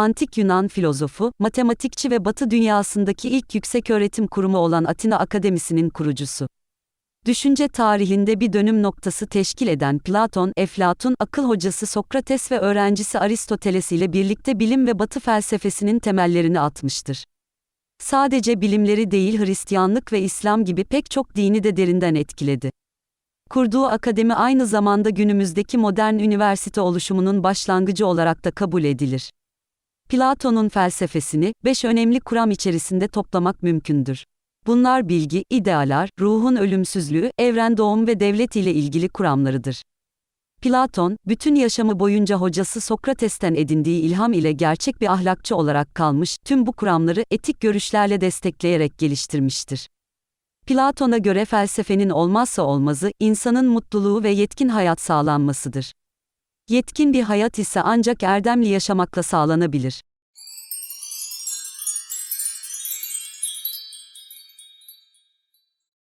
Antik Yunan filozofu, matematikçi ve Batı dünyasındaki ilk yükseköğretim kurumu olan Atina Akademisi'nin kurucusu. Düşünce tarihinde bir dönüm noktası teşkil eden Platon, Eflatun, akıl hocası Sokrates ve öğrencisi Aristoteles ile birlikte bilim ve Batı felsefesinin temellerini atmıştır. Sadece bilimleri değil Hristiyanlık ve İslam gibi pek çok dini de derinden etkiledi. Kurduğu akademi aynı zamanda günümüzdeki modern üniversite oluşumunun başlangıcı olarak da kabul edilir. Platon'un felsefesini beş önemli kuram içerisinde toplamak mümkündür. Bunlar bilgi, idealar, ruhun ölümsüzlüğü, evren doğum ve devlet ile ilgili kuramlarıdır. Platon, bütün yaşamı boyunca hocası Sokrates'ten edindiği ilham ile gerçek bir ahlakçı olarak kalmış, tüm bu kuramları etik görüşlerle destekleyerek geliştirmiştir. Platon'a göre felsefenin olmazsa olmazı, insanın mutluluğu ve yetkin hayat sağlanmasıdır. Yetkin bir hayat ise ancak erdemli yaşamakla sağlanabilir.